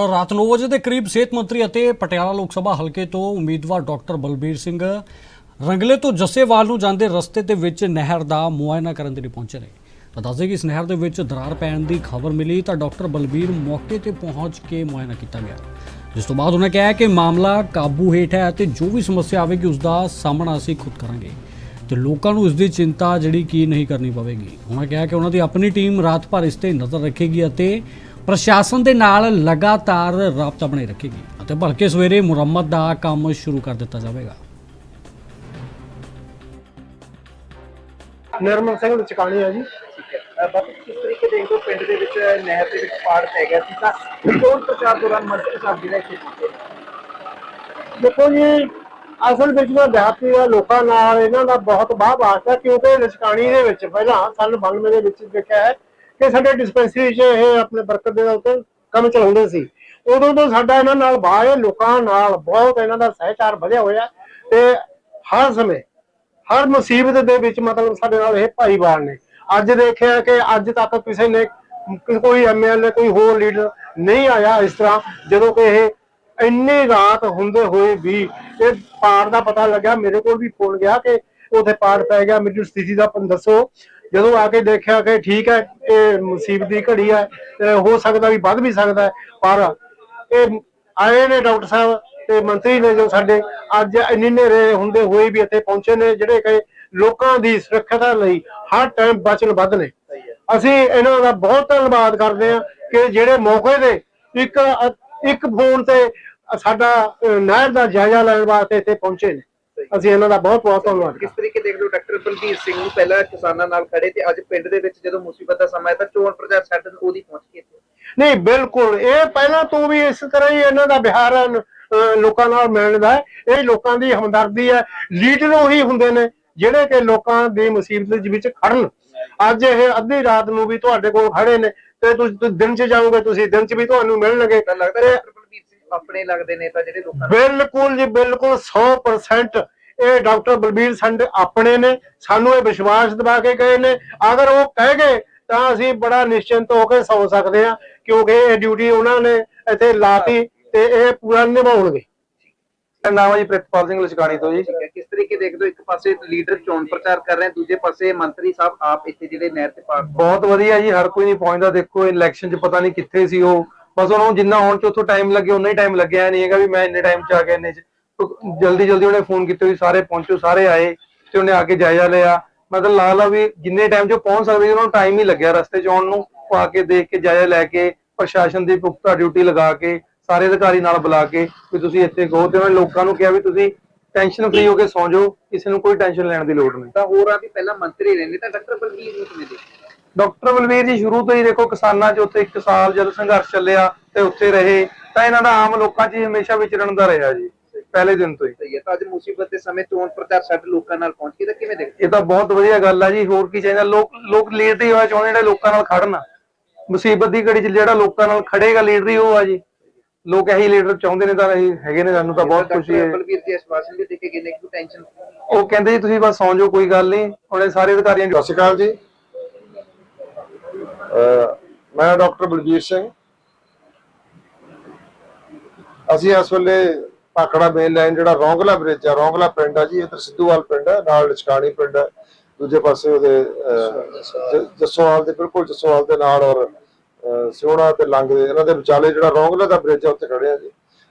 ਰਾਤ 9 ਵਜੇ ਦੇ ਕਰੀਬ ਸਿਹਤ ਮੰਤਰੀ ਅਤੇ ਪਟਿਆਲਾ ਲੋਕ ਸਭਾ ਹਲਕੇ ਤੋਂ ਉਮੀਦਵਾਰ ਡਾਕਟਰ ਬਲਬੀਰ ਸਿੰਘ ਰੰਗਲੇ ਤੋਂ ਜੱਸੇਵਾਲ ਨੂੰ ਜਾਂਦੇ ਰਸਤੇ ਦੇ ਵਿੱਚ ਨਹਿਰ ਦਾ ਮੁਆਇਨਾ ਕਰਨ ਦੇ ਲਈ ਪਹੁੰਚੇ ਨੇ। ਤਾਂ ਦੱਸਦੇ ਕਿ ਇਸ ਨਹਿਰ ਦੇ ਵਿੱਚ ਦਰਾਰ ਪੈਣ ਦੀ ਖਬਰ ਮਿਲੀ ਤਾਂ ਡਾਕਟਰ ਬਲਬੀਰ ਮੌਕੇ ਤੇ ਪਹੁੰਚ ਕੇ ਮੁਆਇਨਾ ਕੀਤਾ ਗਿਆ। ਜਿਸ ਤੋਂ ਬਾਅਦ ਉਹਨਾਂ ਕਿਹਾ ਕਿ ਮਾਮਲਾ ਕਾਬੂ ਹੇਠ ਹੈ ਅਤੇ ਜੋ ਵੀ ਸਮੱਸਿਆ ਆਵੇਗੀ ਉਸ ਦਾ ਸਾਹਮਣਾ ਅਸੀਂ ਖੁਦ ਕਰਾਂਗੇ ਤੇ ਲੋਕਾਂ ਨੂੰ ਇਸ ਦੀ ਚਿੰਤਾ ਜਿਹੜੀ ਕੀ ਨਹੀਂ ਕਰਨੀ ਪਵੇਗੀ। ਉਹਨਾਂ ਕਿਹਾ ਕਿ ਉਹਨਾਂ ਦੀ ਆਪਣੀ ਟੀਮ ਰਾਤ ਭਰ ਇਸ ਤੇ ਨਜ਼ਰ ਰੱਖੇਗੀ ਅਤੇ ਪ੍ਰਸ਼ਾਸਨ ਦੇ ਨਾਲ ਲਗਾਤਾਰ ਰਾਬਤਾ ਬਣਾਈ ਰੱਖੇਗੀ ਅਤੇ ਭਲਕੇ ਸਵੇਰੇ ਮੁਰੰਮਤ ਦਾ ਕੰਮ ਸ਼ੁਰੂ ਕਰ ਦਿੱਤਾ ਜਾਵੇਗਾ। ਨਿਰਮਲ ਸਿੰਘ ਚਕਾਣੀ ਆ ਜੀ। ਬਾਕੀ ਕਿਸ ਤਰੀਕੇ ਦੇਖਦੇ ਹੋ ਪਿੰਡ ਦੇ ਵਿੱਚ ਨਹਿਰ ਦੇ ਵਿੱਚ ਪਾੜ ਪੈ ਗਿਆ ਸੀ ਤਾਂ ਚੋਣ ਪ੍ਰਚਾਰ ਦੌਰਾਨ ਮੰਤਰੀ ਸਾਹਿਬ ਜਿਹੜਾ ਇੱਥੇ ਪਹੁੰਚੇ ਦੇਖੋ ਜੀ, ਅਸਲ ਵਿੱਚ ਮੈਂ ਦਿਹਾਤੀ ਦੇ ਲੋਕਾਂ ਨਾਲ ਇਹਨਾਂ ਦਾ ਬਹੁਤ ਬਾਹ ਵਾਸਤਾ ਕਿਉਂਕਿ ਲਚਕਾਣੀ ਦੇ ਵਿੱਚ ਪਹਿਲਾਂ ਸਾਲ 92 ਦੇ ਵਿੱਚ ਦੇਖਿਆ ਹੈ ਕਿ ਸਾਡੇ ਡਿਸਪੈਂਸਰੀ 'ਚ ਇਹ ਆਪਣੇ ਬਰਕਤ ਦੇ ਉੱਤੇ ਕੰਮ ਚਲਾਉਂਦੇ ਸੀ। ਉਦੋਂ ਤੋਂ ਸਾਡਾ ਇਹਨਾਂ ਨਾਲ ਬਾਹ ਲੋਕਾਂ ਨਾਲ ਬਹੁਤ ਇਹਨਾਂ ਦਾ ਸਹਿਚਾਰ ਵਧਿਆ ਹੋਇਆ ਤੇ ਹਰ ਸਮੇਂ, ਹਰ ਮੁਸੀਬਤ ਦੇ ਵਿੱਚ ਮਤਲਬ ਸਾਡੇ ਨਾਲ ਇਹ ਭਾਈਵਾਲ ਨੇ। ਅੱਜ ਦੇਖਿਆ ਕਿ ਅੱਜ ਤੱਕ ਕਿਸੇ ਨੇ ਕੋਈ ਐਮਐਲਏ ਕੋਈ ਹੋਰ ਲੀਡਰ ਨਹੀਂ ਆਇਆ ਇਸ ਤਰ੍ਹਾਂ, ਜਦੋਂ ਕਿ ਇਹ ਇੰਨੀ ਰਾਤ ਹੁੰਦੇ ਹੋਏ ਵੀ ਇਹ ਪਾੜ ਦਾ ਪਤਾ ਲੱਗਿਆ, ਮੇਰੇ ਕੋਲ ਵੀ ਫੋਨ ਗਿਆ ਕਿ ਉਥੇ ਪਾੜ ਪੈ ਗਿਆ। ਮੈਨੂੰ ਸਥਿਤੀ ਦਾ ਦੱਸੋ। ਜਦੋਂ ਆ ਕੇ ਦੇਖਿਆ ਕਿ ਠੀਕ ਹੈ, ਇਹ ਮੁਸੀਬਤ ਦੀ ਘੜੀ ਹੈ, ਤੇ ਹੋ ਸਕਦਾ ਵੀ ਵੱਧ ਵੀ ਸਕਦਾ ਪਰ ਇਹ ਆਏ ਨੇ ਡਾਕਟਰ ਸਾਹਿਬ ਤੇ ਮੰਤਰੀ ਨੇ ਜੋ ਸਾਡੇ ਅੱਜ ਇੰਨੇ ਨੇਰੇ ਹੁੰਦੇ ਹੋਏ ਵੀ ਇੱਥੇ ਪਹੁੰਚੇ ਨੇ, ਜਿਹੜੇ ਕਿ ਲੋਕਾਂ ਦੀ ਸੁਰੱਖਿਆ ਲਈ ਹਰ ਟਾਈਮ ਵਚਨਬੱਧ ਨੇ। ਅਸੀਂ ਇਹਨਾਂ ਦਾ ਬਹੁਤ ਧੰਨਵਾਦ ਕਰਦੇ ਹਾਂ ਕਿ ਜਿਹੜੇ ਮੌਕੇ ਦੇ ਇੱਕ ਇੱਕ ਫੋਨ ਤੇ ਸਾਡਾ ਨਹਿਰ ਦਾ ਜਾਇਜ਼ਾ ਲੈਣ ਵਾਸਤੇ ਇੱਥੇ ਪਹੁੰਚੇ ਨੇ। ਅਸੀਂ ਇਹਨਾਂ ਦਾ ਬਹੁਤ ਬਹੁਤ ਧੰਨਵਾਦ ਕਿਸ ਤਰੀਕੇ ਦੇਖਦੇ ਹੋ ਡਾਕਟਰ ਬਲਬੀਰ ਸਿੰਘ ਨੂੰ ਪਹਿਲਾਂ ਕਿਸਾਨਾਂ ਨਾਲ ਖੜੇ ਤੇ ਅੱਜ ਪਿੰਡ ਦੇ ਵਿੱਚ ਜਦੋਂ ਮੁਸੀਬਤ ਦਾ ਸਮਾਂ ਹੈ ਤਾਂ ਚੋਣ ਪ੍ਰਚਾਰ ਛੱਡ ਉਹਦੀ ਪਹੁੰਚ ਕੇ ਇੱਥੇ। ਨਹੀਂ ਬਿਲਕੁਲ। ਇਹ ਪਹਿਲਾਂ ਤੋਂ ਵੀ ਇਸ ਤਰ੍ਹਾਂ ਹੀ ਇਹਨਾਂ ਦਾ ਬਿਹਾਰ ਲੋਕਾਂ ਨਾਲ ਮਿਲਣ ਦਾ ਹੈ। ਇਹ ਲੋਕਾਂ ਦੀ ਹਮਦਰਦੀ ਹੈ। ਲੀਡਰ ਉਹੀ ਹੁੰਦੇ ਨੇ ਜਿਹੜੇ ਕਿ ਲੋਕਾਂ ਦੀ ਮੁਸੀਬਤ ਦੇ ਵਿੱਚ ਖੜਨ ਅੱਜ ਇਹ ਅੱਧੀ ਰਾਤ ਨੂੰ ਵੀ ਤੁਹਾਡੇ ਕੋਲ ਖੜੇ ਨੇ ਤੇ ਤੁਸੀਂ ਦਿਨ 'ਚ ਜਾਓਗੇ ਤੁਸੀਂ ਦਿਨ 'ਚ ਵੀ ਤੁਹਾਨੂੰ ਮਿਲਣਗੇ। ਲੱਗਦਾ ਆਪਣੇ ਲੱਗਦੇ ਨੇ ਤਾਂ ਜਿਹੜੇ ਲੋਕਾਂ ਬਿਲਕੁਲ ਜੀ ਬਿਲਕੁਲ 100% ਇਹ ਡਾਕਟਰ ਬਲਬੀਰ ਸੰਡ ਆਪਣੇ ਨੇ ਸਾਨੂੰ ਇਹ ਵਿਸ਼ਵਾਸ ਦਿਵਾ ਕੇ ਗਏ ਨੇ। ਅਗਰ ਉਹ ਕਹਿ ਗਏ ਤਾਂ ਅਸੀਂ ਬੜਾ ਨਿਸ਼ਚਿੰਤ ਹੋ ਕੇ ਸੌ ਸਕਦੇ ਹਾਂ ਕਿਉਂਕਿ ਇਹ ਡਿਊਟੀ ਉਹਨਾਂ ਨੇ ਇੱਥੇ ਲਾਤੀ ਤੇ ਇਹ ਪੂਰਾ ਨਿਭਾਉਣਗੇ। ਨਾਮ ਹੈ ਜੀ ਪ੍ਰਿਤਪਾਲ ਸਿੰਘ ਲਚਕਾਣੀ ਤੋਂ ਜੀ। ਠੀਕ ਹੈ ਕਿਸ ਤਰੀਕੇ ਦੇਖਦੇ ਹੋ ਇੱਕ ਪਾਸੇ ਲੀਡਰ ਚੋਣ ਪ੍ਰਚਾਰ ਕਰ ਰਹੇ ਹਨ ਦੂਜੇ ਪਾਸੇ ਮੰਤਰੀ ਸਾਹਿਬ ਆਪ ਇੱਥੇ ਜਿਹੜੇ ਨਹਿਰ ਤੇ ਪਾੜ ਬਹੁਤ ਵਧੀਆ ਜੀ ਹਰ ਕੋਈ ਨਹੀਂ ਪਹੁੰਚਦਾ ਦੇਖੋ ਇਲੈਕਸ਼ਨ 'ਚ ਪਤਾ ਨਹੀਂ ਕਿੱਥੇ ਸੀ ਉਹ। ਬਸ ਉਹਨਾਂ ਨੂੰ ਜਿੰਨਾ ਹੋਣ 'ਚ ਉੱਥੋਂ ਟਾਈਮ ਲੱਗੇ ਉਨਾ ਹੀ ਟਾਈਮ ਲੱਗਿਆ ਨਹੀਂ ਹੈਗਾ ਵੀ ਮੈਂ ਇੰਨੇ ਟਾਈਮ 'ਚ ਆ ਗਿਆ ਇੰਨੇ 'ਚ। ਜਲਦੀ ਜਲਦੀ ਉਹਨੇ ਫੋਨ ਕੀਤੇ ਵੀ ਸਾਰੇ ਪਹੁੰਚੋ ਸਾਰੇ ਆਏ ਤੇ ਉਹਨੇ ਆ ਕੇ ਜਾਇਜ਼ਾ ਲਿਆ। ਮਤਲਬ ਲਾ ਲਾ ਵੀ ਜਿੰਨੇ ਟਾਈਮ 'ਚ ਪਹੁੰਚ ਸਕਦੇ ਉਹਨਾਂ ਨੂੰ ਟਾਈਮ ਹੀ ਲੱਗਿਆ ਰਸਤੇ 'ਚ ਆਉਣ ਨੂੰ ਆ ਕੇ ਦੇਖ ਕੇ ਜਾਇਜ਼ਾ ਲੈ ਕੇ ਪ੍ਰਸ਼ਾਸਨ ਦੀ ਪੁਖਤਾ ਡਿਊਟੀ ਲਗਾ ਕੇ ਸਾਰੇ ਅਧਿਕਾਰੀ ਨਾਲ ਬੁਲਾ ਕੇ ਵੀ ਤੁਸੀਂ ਇੱਥੇ ਕਹੋ ਤੇ ਉਹਨਾਂ ਲੋਕਾਂ ਨੂੰ ਕਿਹਾ ਵੀ ਤੁਸੀਂ ਟੈਨਸ਼ਨ ਫ੍ਰੀ ਹੋ ਕੇ ਸੌਂ ਜਾਓ ਕਿਸੇ ਨੂੰ ਕੋਈ ਟੈਨਸ਼ਨ ਲੈਣ ਦੀ ਲੋੜ ਨਹੀਂ। ਤਾਂ ਹੋਰ ਆ ਵੀ ਪਹਿਲਾਂ ਮੰਤਰੀ ਰਹਿੰਦੇ ਤਾਂ ਡਾਕਟਰ ਬਲਬੀਰ ਨੂੰ ਕਿਵੇਂ ਦੇਖਦੇ? ਡਾਕਟਰ ਬਲਵੀਰ ਜੀ ਸ਼ੁਰੂ ਤੋਂ ਹੀ ਦੇਖੋ ਕਿਸਾਨਾਂ 'ਚ ਉੱਥੇ ਇੱਕ ਸਾਲ ਜਦ ਸੰਘਰਸ਼ ਚੱਲਿਆ ਤੇ ਉੱਥੇ ਰਹੇ ਤਾਂ ਇਹਨਾਂ ਦਾ ਆਮ ਲੋਕਾਂ 'ਚ ਹਮੇਸ਼ਾ ਵਿਚਰਨ ਦਾ ਰਿਹਾ ਜੀ। ਪਹਿਲੇ ਦਿਨ ਤੋਂ ਹੀ। ਸਹੀ ਹੈ ਤਾਂ ਅੱਜ ਮੁਸੀਬਤ ਦੇ ਸਮੇਂ ਚੋਣ ਪ੍ਰਚਾਰ ਛੱਡ ਲੋਕਾਂ ਨਾਲ ਪਹੁੰਚ ਕੇ ਤਾਂ ਕਿਵੇਂ ਦੇਖਦੇ? ਇਹ ਤਾਂ ਬਹੁਤ ਵਧੀਆ ਗੱਲ ਆ ਜੀ ਹੋਰ ਕੀ ਚਾਹੀਦਾ? ਲੋਕ ਲੋਕ ਲੀਡਰ ਹੀ ਹੋਇਆ ਚਾਹੁੰਦੇ ਜਿਹੜੇ ਲੋਕਾਂ ਨਾਲ ਖੜਨ। ਮੁਸੀਬਤ ਦੀ ਘੜੀ 'ਚ ਜਿਹੜਾ ਲੋਕਾਂ ਨਾਲ ਖੜੇਗਾ ਲੀਡਰ ਹੀ ਉਹ ਆ ਜੀ। ਲੋਕ ਇਹੀ ਲੀਡਰ ਚਾਹੁੰਦੇ ਨੇ ਤਾਂ ਇਹ ਹੈਗੇ ਨੇ ਸਾਨੂੰ ਤਾਂ ਬਹੁਤ ਖੁਸ਼ੀ ਹੈ। ਬਲਬੀਰ ਜੀ ਅਸ਼ਵਾਸਨ ਵੀ ਦੇ ਕੇ ਗਏ ਨੇ ਕਿ ਟੈਨਸ਼ਨ ਉਹ ਕਹਿੰਦੇ ਜੀ ਤੁਸੀਂ ਬਸ ਸੌਂ ਜਾਓ ਕੋਈ ਗੱਲ ਨਹੀਂ। ਉਹਨੇ ਸਾਰੇ ਅਧਿਕਾਰੀਆਂ ਨੂੰ ਸਤਿ ਸ਼੍ਰੀ ਅਕਾਲ ਜੀ। ਮੈਂ ਡਾਕਟਰ ਬਲਜੀਤ ਸਿੰਘ। ਅਸੀਂ ਇਸ ਵੇਲੇ ਭਾਖੜਾ ਮੇਨ ਲਾਈਨ ਜਿਹੜਾ ਰੌਂਗਲਾ ਬ੍ਰਿਜ ਆ ਰੌਂਗਲਾ ਪਿੰਡ ਆ ਜੀ ਇੱਧਰ ਸਿੱਧੂਵਾਲ ਪਿੰਡ ਹੈ ਨਾਲ ਲਚਕਾਣੀ ਪਿੰਡ ਹੈ ਦੂਜੇ ਪਾਸੇ ਉਹਦੇ ਅਹ, ਦੇ ਬਿਲਕੁਲ ਜੱਸੋਵਾਲ ਦੇ ਨਾਲ ਔਰ ਸਿਉਣਾ ਤੇ ਲੰਗ ਦੇ ਇਹਨਾਂ ਦੇ ਵਿਚਾਲੇ ਜਿਹੜਾ ਰੌਂਗਲਾ ਦਾ ਬ੍ਰਿਜ ਆ ਉੱਥੇ ਖੜੇ ਆ ਜੀ।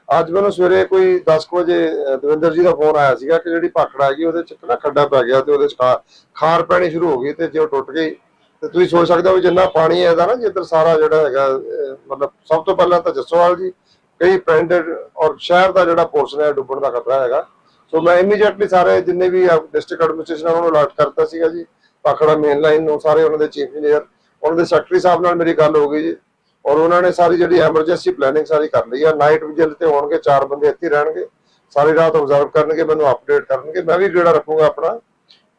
ਅੱਜ ਮੈਨੂੰ ਸਵੇਰੇ ਕੋਈ 10 ਵਜੇ ਦਵਿੰਦਰ ਜੀ ਦਾ ਫੋਨ ਆਇਆ ਸੀਗਾ ਕਿ ਜਿਹੜੀ ਭਾਖੜਾ ਹੈਗੀ ਉਹਦੇ ਚ ਨਾ ਖੱਡਾ ਪੈ ਗਿਆ ਤੇ ਉਹਦੇ ਚ ਖਾ- ਖਾਰ ਪੈਣੀ ਸ਼ੁਰੂ ਹੋ ਗਈ ਤੇ ਜੇ ਉਹ ਟੁੱਟ ਗਈ ਤੇ ਤੁਸੀਂ ਸੋਚ ਸਕਦੇ ਹੋ ਵੀ ਜਿੰਨਾ ਪਾਣੀ ਹੈ ਇਹਦਾ ਨਾ ਜਿੱਧਰ ਸਾਰਾ ਜਿਹੜਾ ਹੈਗਾ ਮਤਲਬ ਸਭ ਤੋਂ ਪਹਿਲਾਂ ਤਾਂ ਜੱਸੋਵਾਲ ਜੀ ਕਈ ਪਿੰਡ ਔਰ ਸ਼ਹਿਰ ਦਾ ਜਿਹੜਾ ਪੋਰਸ਼ਨ ਹੈ ਡੁੱਬਣ ਦਾ ਖਤਰਾ ਹੈਗਾ। ਸੋ ਮੈਂ ਇਮੀਡੀਏਟਲੀ ਸਾਰੇ ਜਿੰਨੇ ਵੀ ਡਿਸਟ੍ਰਿਕਟ ਐਡਮਿਨਿਸਟ੍ਰੇਸ਼ਨ ਉਹਨਾਂ ਨੂੰ ਅਲਰਟ ਕਰਤਾ ਸੀਗਾ ਜੀ। ਪਾਖੜਾ ਮੇਨ ਲਾਈਨ ਨੂੰ ਸਾਰੇ ਉਹਨਾਂ ਦੇ ਚੀਫ ਇੰਜੀਨੀਅਰ ਉਹਨਾਂ ਦੇ ਸੈਕਟਰੀ ਸਾਹਿਬ ਨਾਲ ਮੇਰੀ ਗੱਲ ਹੋ ਗਈ ਜੀ। ਔਰ ਉਹਨਾਂ ਨੇ ਸਾਰੀ ਜਿਹੜੀ ਐਮਰਜੈਂਸੀ ਪਲੈਨਿੰਗ ਸਾਰੀ ਕਰ ਲਈ ਆ। ਨਾਈਟ ਵਿਜੀਲ ਤੇ ਹੋਣਗੇ, ਚਾਰ ਬੰਦੇ ਇੱਥੇ ਰਹਿਣਗੇ। ਸਾਰੀ ਰਾਤ ਆਬਜ਼ਰਵ ਕਰਨਗੇ, ਮੈਨੂੰ ਅਪਡੇਟ ਕਰਨਗੇ। ਮੈਂ ਵੀ ਜਿਹੜਾ ਰੱਖੂਗਾ ਆਪਣਾ।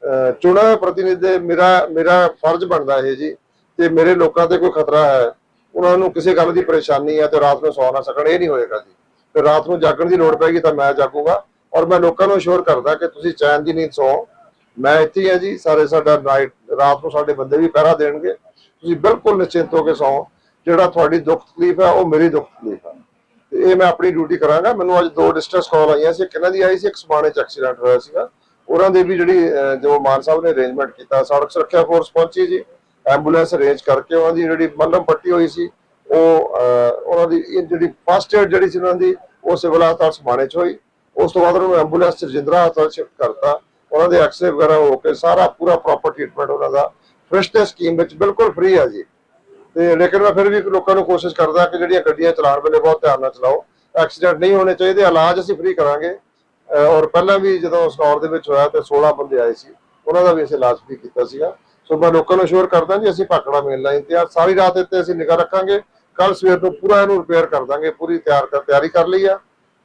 ਅਹ ਚੁਣਾ ਹੋਇਆ ਪ੍ਰਤੀਨਿਧ ਮੇਰਾ ਮੇਰਾ ਫਰਜ਼ ਬਣਦਾ ਇਹ ਜੀ ਤੇ ਮੇਰੇ ਲੋਕਾਂ ਤੇ ਕੋਈ ਖਤਰਾ ਹੈ। ਉਹਨਾਂ ਨੂੰ ਕਿਸੇ ਗੱਲ ਦੀ ਪਰੇਸ਼ਾਨੀ ਹੈ ਤੇ ਰਾਤ ਨੂੰ ਸੌ ਨਾ ਸਕਣ ਇਹ ਨਹੀਂ ਹੋਏਗਾ ਜੀ। ਤੇ ਰਾਤ ਨੂੰ ਜਾਗਣ ਦੀ ਲੋੜ ਪੈਗੀ ਤਾਂ ਮੈਂ ਜਾਗੂਗਾ ਔਰ ਮੈਂ ਲੋਕਾਂ ਨੂੰ ਅਸ਼ੋਰ ਕਰਦਾ ਕਿ ਤੁਸੀਂ ਚੈਨ ਦੀ ਨੀਂਦ ਸੌ। ਮੈਂ ਇੱਥੇ ਹਾਂ ਜੀ, ਸਾਰੇ ਸਾਡਾ ਨਾਈਟ ਰਾਤ ਨੂੰ ਸਾਡੇ ਬੰਦੇ ਵੀ ਪਹਿਰਾ ਦੇਣਗੇ। ਤੁਸੀਂ ਬਿਲਕੁਲ ਨਿਸ਼ਚਿੰਤ ਹੋ ਕੇ ਸੌਂ। ਜਿਹੜਾ ਤੁਹਾਡੀ ਦੁੱਖ ਤਕਲੀਫ ਹੈ ਉਹ ਮੇਰੀ ਦੁੱਖ ਤਕਲੀਫ ਹੈ ਇਹ ਮੈਂ ਆਪਣੀ ਡਿਊਟੀ ਕਰਾਂਗਾ। ਮੈਨੂੰ ਅੱਜ ਦੋ ਡਿਸਟ੍ਰੈਸ ਕਾਲ ਆਈਆਂ ਸੀ। ਇੱਕ ਇਹਨਾਂ ਦੀ ਆਈ ਸੀ, ਇੱਕ ਸਮਾਣੇ ਚ ਐਕਸੀਡੈਂਟ ਹੋਇਆ ਸੀਗਾ। ਉਹਨਾਂ ਦੇ ਵੀ ਜਿਹੜੀ ਜੋ ਮਾਨ ਸਾਹਿਬ ਨੇ ਅਰੇਂਜਮੈਂਟ ਕੀਤਾ, ਸੜਕ ਸੁਰੱਖਿਆ ਫੋਰਸ ਪਹੁੰਚੀ ਜੀ। ਐਂਬੂਲੈਂਸ ਅਰੇਂਜ ਕਰਕੇ ਉਹਨਾਂ ਦੀ ਜਿਹੜੀ ਮੱਲਮ ਪੱਟੀ ਹੋਈ ਸੀ, ਉਹ ਉਹਨਾਂ ਦੀ ਜਿਹੜੀ ਫਸਟ ਏਡ ਜਿਹੜੀ ਸੀ ਉਹਨਾਂ ਦੀ, ਉਹ ਸਿਵਲ ਹਸਪਤਾਲ ਸਮਾਣੇ ਚ ਹੋਈ। ਉਸ ਤੋਂ ਬਾਅਦ ਉਹਨਾਂ ਨੂੰ ਐਂਬੂਲੈਂਸ ਰਜਿੰਦਰਾ ਹਸਪਤਾਲ ਸ਼ਿਫਟ ਕਰਤਾ। ਉਹਨਾਂ ਦੇ ਐਕਸਰੇ ਵਗੈਰਾ ਹੋ ਕੇ ਸਾਰਾ ਪੂਰਾ ਪ੍ਰੋਪਰ ਟ੍ਰੀਟਮੈਂਟ ਉਹਨਾਂ ਦਾ। ਫ੍ਰਿਸ਼ਟ ਸਕੀਮ ਵਿੱਚ ਬਿਲਕੁਲ ਫ੍ਰੀ ਆ ਜੀ। ਤੇ ਲੇਕਿਨ ਮੈਂ ਫਿਰ ਵੀ ਲੋਕਾਂ ਨੂੰ ਕੋਸ਼ਿਸ਼ ਕਰਦਾ ਕਿ ਜਿਹੜੀਆਂ ਗੱਡੀਆਂ ਚਲਾਉਣ ਵੇਲੇ ਬਹੁਤ ਧਿਆਨ ਨਾਲ ਚਲਾਓ। ਐਕਸੀਡੈਂਟ ਨਹੀਂ ਹੋਣੇ ਚਾਹੀਦੇ, ਇਲਾਜ ਅਸੀਂ ਫ੍ਰੀ ਕਰਾਂਗੇ। ਔਰ ਪਹਿਲਾਂ ਵੀ ਜਦੋਂ ਸਨੌਰ ਦੇ ਵਿੱਚ ਹੋਇਆ ਤੇ 16 ਬੰਦੇ ਆਏ ਸੀ, ਉਹਨਾਂ ਦਾ ਵੀ ਅਸੀਂ ਇਲਾਜ ਫ੍ਰੀ ਕੀਤਾ ਸੀਗਾ। ਸੋ ਮੈਂ ਲੋਕਾਂ ਨੂੰ ਅਸ਼ੋਰ ਕਰਦਾ ਜੀ, ਅਸੀਂ ਭਾਖੜਾ ਮੇਨ ਲਾਈਨ ਤੇ ਆ। ਸਾਰੀ ਰਾਤ ਇੱਥੇ ਅਸੀਂ ਨਿਗਾਹ ਰੱਖਾਂਗੇ। ਕੱਲ ਸਵੇਰ ਤੋਂ ਪੂਰਾ ਇਹਨੂੰ ਰਿਪੇਅਰ ਕਰ ਦਾਂਗੇ, ਪੂਰੀ ਤਿਆਰ ਕਰ, ਤਿਆਰੀ ਕਰ ਲਈ ਆ।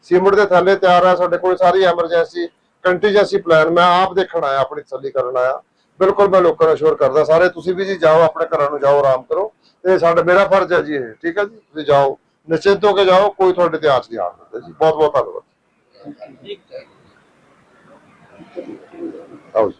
ਸੀਮਿੰਟ ਦੇ ਥੱਲੇ ਤਿਆਰ ਆ, ਸਾਡੇ ਕੋਲ ਸਾਰੀ ਐਮਰਜੈਂਸੀ ਕੰਟੀਜੈਂਸੀ ਪਲਾਨ ਮੈਂ ਆਪ ਦੇਖਣ ਆਇਆ, ਆਪਣੀ ਤਸੱਲੀ ਕਰਨ ਆਇਆ। ਬਿਲਕੁਲ ਮੈਂ ਲੋਕਾਂ ਨੂੰ ਅਸ਼ੋਰ ਕਰਦਾ, ਸਾਰੇ ਤੁਸੀਂ ਵੀ ਜੀ ਜਾਓ, ਆਪਣੇ ਘਰਾਂ ਨੂੰ ਜਾਓ, ਆਰਾਮ ਕਰੋ। ਤੇ ਸਾਡਾ, ਮੇਰਾ ਫਰਜ਼ ਹੈ ਜੀ ਇਹ, ਠੀਕ ਹੈ ਜੀ? ਤੁਸੀਂ ਜਾਓ, ਨਿਸ਼ਚਿਤ ਹੋ ਕੇ ਜਾਓ, ਕੋਈ ਤੁਹਾਡੇ ਤੇ ਆਸ ਨਹੀਂ ਆਉਣ ਜੀ। ਬਹੁਤ ਬਹੁਤ ਧੰਨਵਾਦ। ਆਓ ਜੀ।